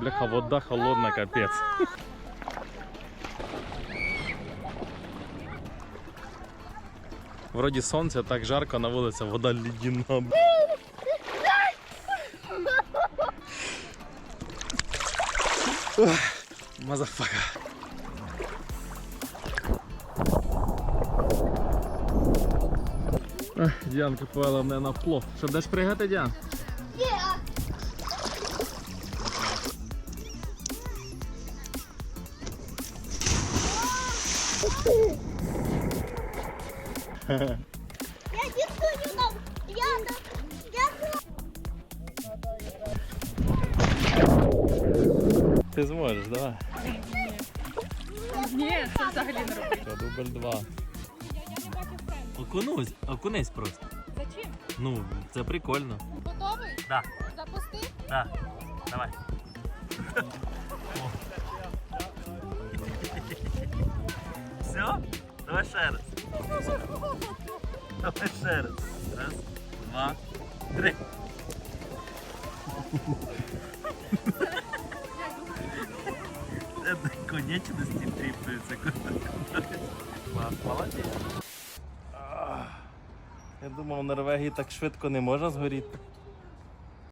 бляха, вода холодна, капець. Вроді сонце, так жарко на вулиці, вода лідяна. Мазафака. Діанка повела мене на плов. Що, десь пригати, Діан? Я нам. Я на. Я Ти зможеш, давай. Ні, це взагалі не робить. Що, дубль два. Окунусь, окунись просто. Зачем? Ну, це прикольно. Готовий? Да. Запусти. Да. Давай. Все? Давай ще раз. Давай ще раз. Раз, два, три. Конечності тріпаються. Клас, молодець. Я думав, в Норвегії так швидко не можна згоріти.